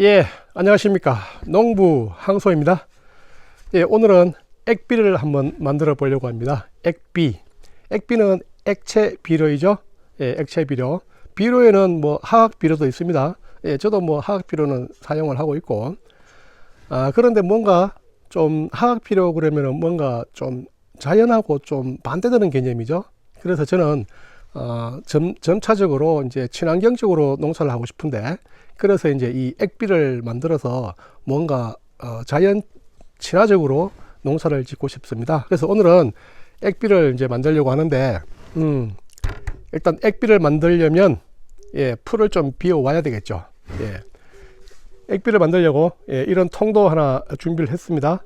예, 안녕하십니까. 농부 항소입니다. 예, 오늘은 액비를 한번 만들어 보려고 합니다. 액비. 액비는 액체 비료이죠. 예, 액체 비료. 비료에는 뭐 화학 비료도 있습니다. 예, 저도 뭐 화학 비료는 사용을 하고 있고. 아, 그런데 뭔가 좀 화학 비료 그러면은 뭔가 좀 자연하고 좀 반대되는 개념이죠. 그래서 저는 어, 점, 점차적으로 이제 친환경적으로 농사를 하고 싶은데 그래서 이제 이 액비를 만들어서 뭔가 어, 자연 친화적으로 농사를 짓고 싶습니다. 그래서 오늘은 액비를 이제 만들려고 하는데 음, 일단 액비를 만들려면 예, 풀을 좀 비워 와야 되겠죠. 예. 액비를 만들려고 예, 이런 통도 하나 준비를 했습니다.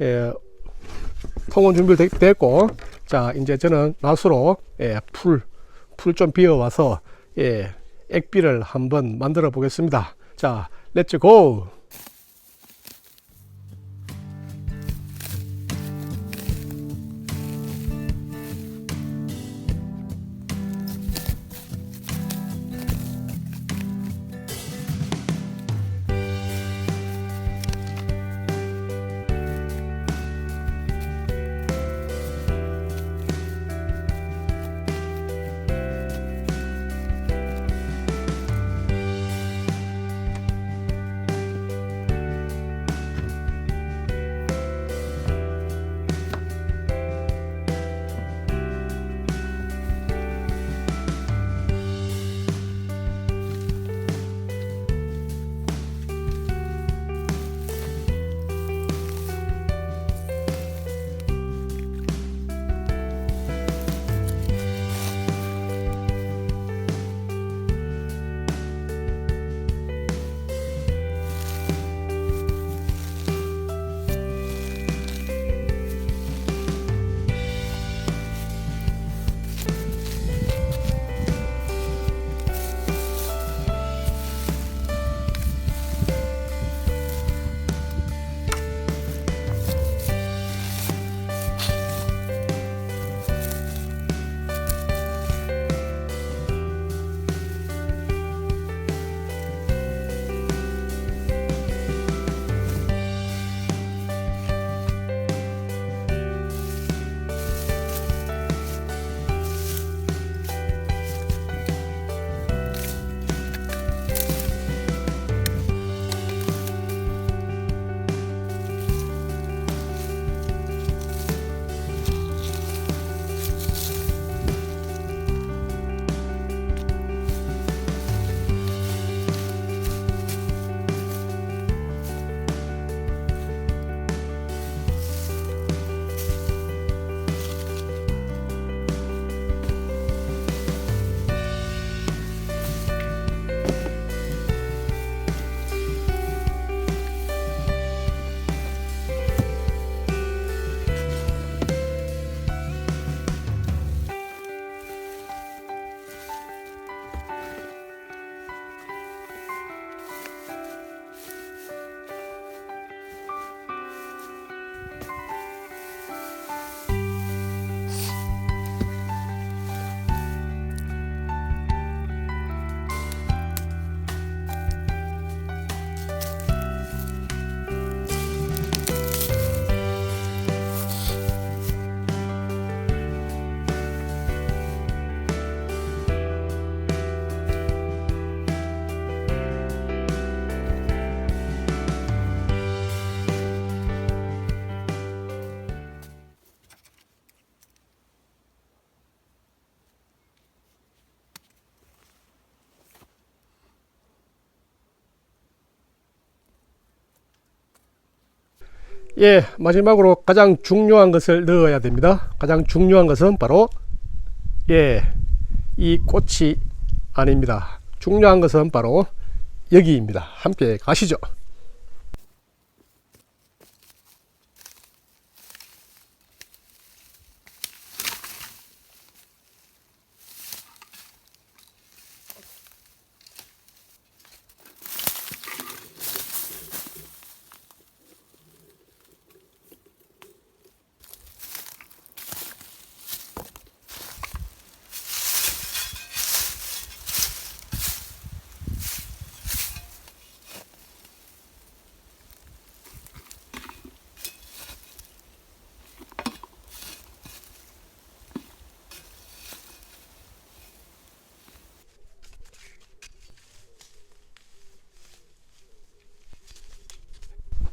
예, 통은 준비됐고 자 이제 저는 낫으로 예, 풀, 풀 좀 비워 와서 예, 액비를 한번 만들어 보겠습니다. 자, 렛츠 고! 예, 마지막으로 가장 중요한 것을 넣어야 됩니다. 가장 중요한 것은 바로 예, 이 꽃이 아닙니다. 중요한 것은 바로 여기입니다. 함께 가시죠.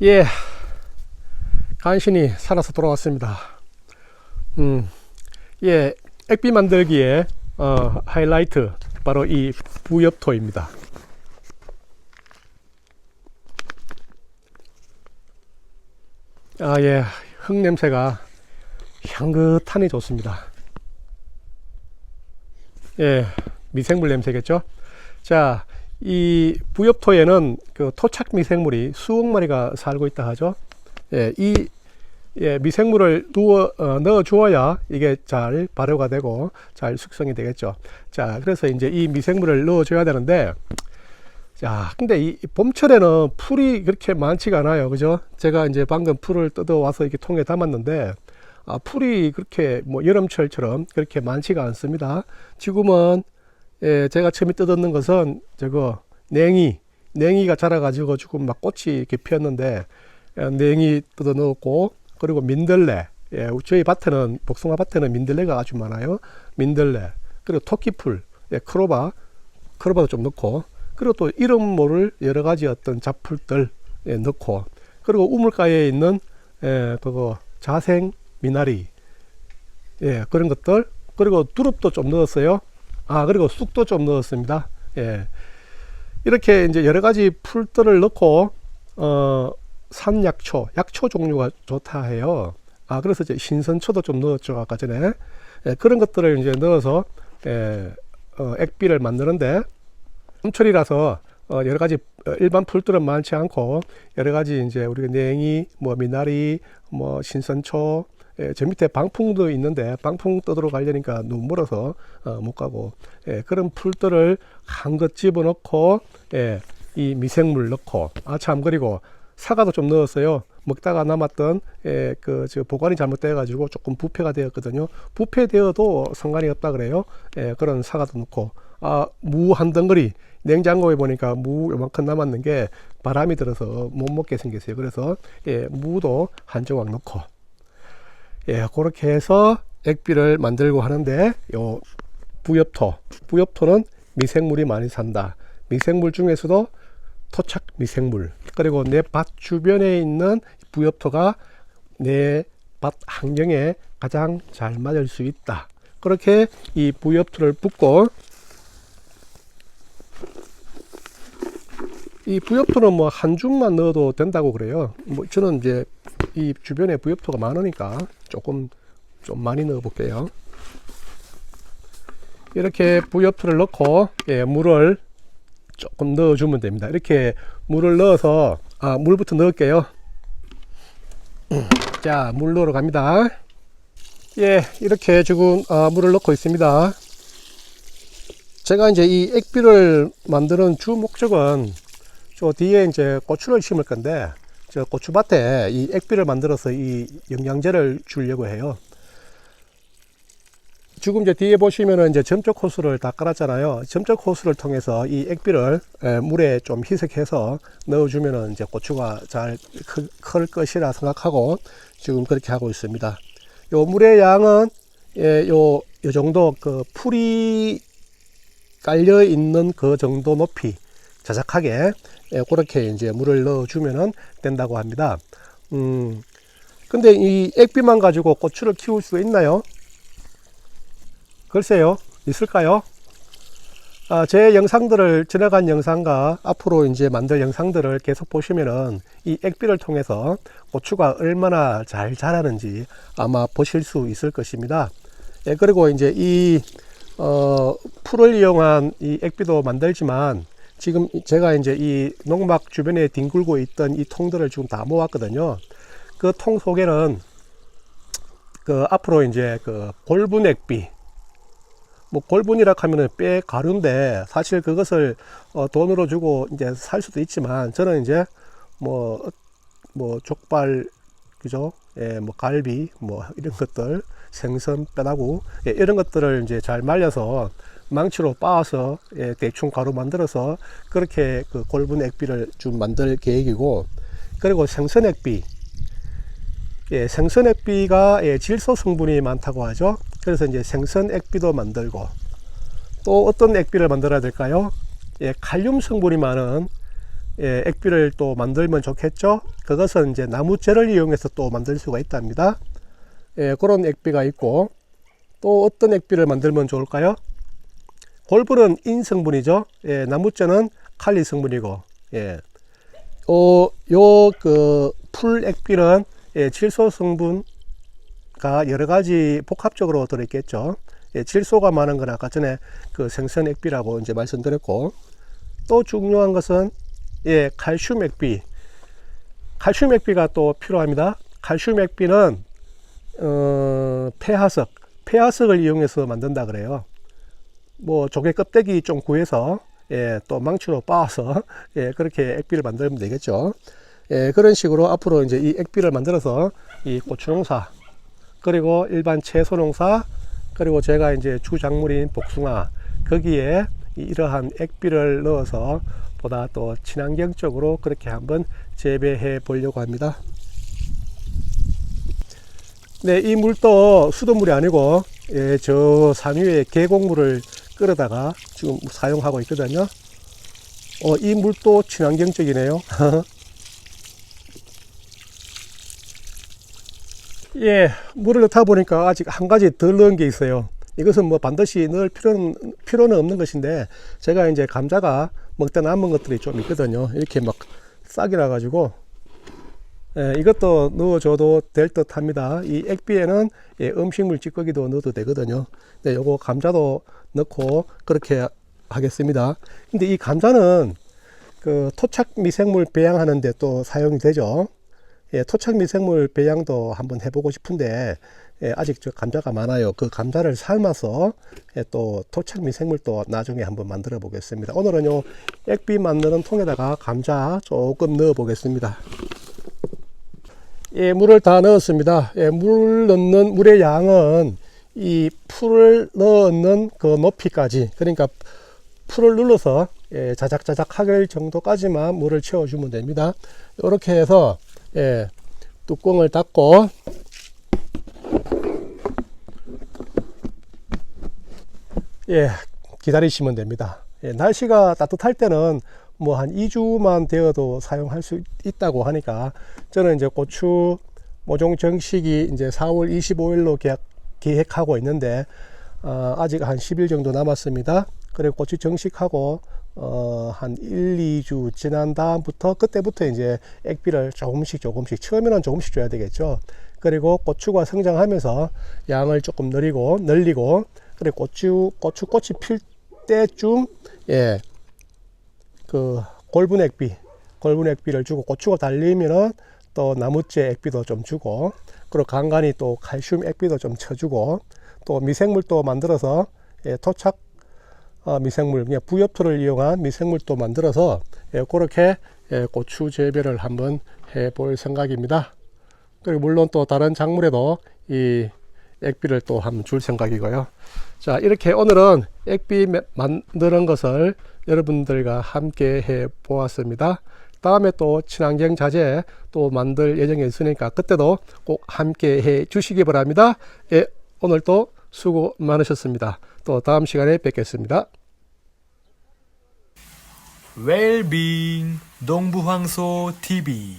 예, 간신히 살아서 돌아왔습니다. 음, 예, 액비 만들기의 어, 하이라이트 바로 이 부엽토입니다. 아, 예, 흙 냄새가 향긋하니 좋습니다. 예, 미생물 냄새겠죠? 자, 이 부엽토에는 그 토착 미생물이 수억 마리가 살고 있다 하죠. 예, 이 예, 미생물을 누워, 어, 넣어 주어야 이게 잘 발효가 되고 잘 숙성이 되겠죠. 자, 그래서 이제 이 미생물을 넣어 줘야 되는데, 자, 근데 이 봄철에는 풀이 그렇게 많지가 않아요. 그죠? 제가 이제 방금 풀을 뜯어 와서 이렇게 통에 담았는데, 아, 풀이 그렇게 뭐 여름철처럼 그렇게 많지가 않습니다. 지금은 예, 제가 처음에 뜯었는 것은 저거 냉이, 냉이가 자라가지고 지금 막 꽃이 이렇게 피었는데 예, 냉이 뜯어 넣었고 그리고 민들레. 예, 저희 밭에는 복숭아 밭에는 민들레가 아주 많아요. 민들레. 그리고 토끼풀, 예, 크로바, 크로바도 좀 넣고. 그리고 또 이름 모를 여러 가지 어떤 잡풀들 예, 넣고. 그리고 우물가에 있는 예, 그거 자생 미나리. 예, 그런 것들. 그리고 두릅도 좀 넣었어요. 아 그리고 쑥도 좀 넣었습니다. 예. 이렇게 이제 여러 가지 풀들을 넣고 어 산약초, 약초 종류가 좋다 해요. 아 그래서 이제 신선초도 좀 넣었죠 아까 전에 예, 그런 것들을 이제 넣어서 예, 어, 액비를 만드는데 봄철이라서 어, 여러 가지 어, 일반 풀들은 많지 않고 여러 가지 이제 우리가 냉이, 뭐 미나리, 뭐 신선초 예, 저 밑에 방풍도 있는데 방풍 떠들어 가려니까 너무 멀어서 어, 못 가고 예, 그런 풀들을 한껏 집어넣고 예, 이 미생물 넣고 아참 그리고 사과도 좀 넣었어요. 먹다가 남았던 예, 그저 보관이 잘못돼 가지고 조금 부패가 되었거든요. 부패되어도 상관이 없다 그래요. 예, 그런 사과도 넣고 아 무 한 덩어리 냉장고에 보니까 무 요만큼 남았는 게 바람이 들어서 못 먹게 생겼어요. 그래서 예, 무도 한 조각 넣고 예, 그렇게 해서 액비를 만들고 하는데 요 부엽토, 부엽토는 미생물이 많이 산다. 미생물 중에서도 토착 미생물 그리고 내 밭 주변에 있는 부엽토가 내 밭 환경에 가장 잘 맞을 수 있다. 그렇게 이 부엽토를 붓고 이 부엽토는 뭐 한 줌만 넣어도 된다고 그래요. 뭐 저는 이제 이 주변에 부엽토가 많으니까 조금 좀 많이 넣어 볼게요. 이렇게 부엽토를 넣고 예, 물을 조금 넣어 주면 됩니다. 이렇게 물을 넣어서 아 물부터 넣을게요. 자, 물 넣으러 갑니다. 예, 이렇게 지금 아, 물을 넣고 있습니다. 제가 이제 이 액비를 만드는 주 목적은 저 뒤에 이제 고추를 심을 건데 저 고추밭에 이 액비를 만들어서 이 영양제를 주려고 해요. 지금 이제 뒤에 보시면은 이제 점적 호수를 다 깔았잖아요. 점적 호수를 통해서 이 액비를 에, 물에 좀 희석해서 넣어주면은 이제 고추가 잘 클 것이라 생각하고 지금 그렇게 하고 있습니다. 요 물의 양은 예, 요, 요 정도 그 풀이 깔려 있는 그 정도 높이 자작하게 예, 그렇게 이제 물을 넣어주면은 된다고 합니다. 음, 근데 이 액비만 가지고 고추를 키울 수 있나요? 글쎄요, 있을까요? 아, 제 영상들을 지나간 영상과 앞으로 이제 만들 영상들을 계속 보시면은 이 액비를 통해서 고추가 얼마나 잘 자라는지 아마 보실 수 있을 것입니다. 예, 그리고 이제 이, 어, 풀을 이용한 이 액비도 만들지만 지금 제가 이제 이 농막 주변에 뒹굴고 있던 이 통들을 지금 다 모았거든요. 그 통 속에는 그 앞으로 이제 그 골분 액비, 뭐 골분이라 하면은 뼈 가루인데 사실 그것을 어 돈으로 주고 이제 살 수도 있지만 저는 이제 뭐뭐 족발 그죠? 예, 뭐 갈비 뭐 이런 것들 생선 뼈다구 예, 이런 것들을 이제 잘 말려서 망치로 빻아서 예, 대충 가루 만들어서 그렇게 그 골분 액비를 좀 만들 계획이고 그리고 생선 액비 예, 생선 액비가 예, 질소 성분이 많다고 하죠. 그래서 이제 생선 액비도 만들고 또 어떤 액비를 만들어야 될까요? 예, 칼륨 성분이 많은 예, 액비를 또 만들면 좋겠죠. 그것은 이제 나무재를 이용해서 또 만들 수가 있답니다. 예, 그런 액비가 있고 또 어떤 액비를 만들면 좋을까요? 골불은 인 성분이죠. 예, 나무재는 칼리 성분이고, 예. 어, 요, 그, 풀 액비는, 예, 질소 성분가 여러 가지 복합적으로 들어있겠죠. 예, 질소가 많은 건 아까 전에 그 생선 액비라고 이제 말씀드렸고, 또 중요한 것은, 예, 칼슘 액비. 칼슘 액비가 또 필요합니다. 칼슘 액비는, 어, 폐하석, 폐하석을 이용해서 만든다 그래요. 뭐 조개 껍데기 좀 구해서 예, 또 망치로 빻아서 예, 그렇게 액비를 만들면 되겠죠. 예, 그런 식으로 앞으로 이제 이 액비를 만들어서 이 고추 농사 그리고 일반 채소 농사 그리고 제가 이제 주작물인 복숭아 거기에 이- 이러한 액비를 넣어서 보다 또 친환경적으로 그렇게 한번 재배해 보려고 합니다. 네, 이 물도 수돗물이 아니고 예, 저 산 위에 계곡물을 끌어다가 지금 사용하고 있거든요. 어, 이 물도 친환경적이네요. 예, 물을 넣다 보니까 아직 한 가지 덜 넣은 게 있어요. 이것은 뭐 반드시 넣을 필요는, 필요는 없는 것인데, 제가 이제 감자가 먹다 남은 것들이 좀 있거든요. 이렇게 막 싹이라 가지고, 예, 이것도 넣어줘도 될 듯 합니다. 이 액비에는 예, 음식물 찌꺼기도 넣어도 되거든요. 네, 요거 감자도 넣고 그렇게 하겠습니다. 근데 이 감자는 그 토착 미생물 배양하는데 또 사용이 되죠. 예, 토착 미생물 배양도 한번 해보고 싶은데 예, 아직 저 감자가 많아요. 그 감자를 삶아서 예, 또 토착 미생물도 나중에 한번 만들어 보겠습니다. 오늘은 요 액비 만드는 통에다가 감자 조금 넣어 보겠습니다. 예, 물을 다 넣었습니다. 예, 물 넣는 물의 양은 이 풀을 넣는 그 높이까지 그러니까 풀을 눌러서 예, 자작자작 하길 정도까지만 물을 채워주면 됩니다. 이렇게 해서 예, 뚜껑을 닫고 예, 기다리시면 됩니다. 예, 날씨가 따뜻할 때는 뭐 한 2주만 되어도 사용할 수 있다고 하니까 저는 이제 고추 모종 정식이 이제 4월 25일로 계약, 계획하고 있는데 어, 아직 한 10일 정도 남았습니다. 그리고 고추 정식하고 어, 한 1, 2주 지난 다음부터 그때부터 이제 액비를 조금씩 조금씩 처음에는 조금씩 줘야 되겠죠. 그리고 고추가 성장하면서 양을 조금 늘리고 늘리고 그리고 고추 고추 꽃이 필 때쯤 예. 그 골분 액비 골분 액비를 주고 고추가 달리면은 또 나무째 액비도 좀 주고 그리고 간간히 또 칼슘 액비도 좀 쳐주고 또 미생물도 만들어서 예, 토착 어, 미생물 그냥 부엽토를 이용한 미생물도 만들어서 예, 그렇게 예, 고추 재배를 한번 해볼 생각입니다. 그리고 물론 또 다른 작물에도 이 액비를 또 한번 줄 생각이고요. 자, 이렇게 오늘은 액비 매- 만드는 것을 여러분들과 함께 해 보았습니다. 다음에 또 친환경 자재 또 만들 예정에 있으니까 그때도 꼭 함께 해 주시기 바랍니다. 예, 오늘 또 수고 많으셨습니다. 또 다음 시간에 뵙겠습니다. 웰빙 농부황소 TV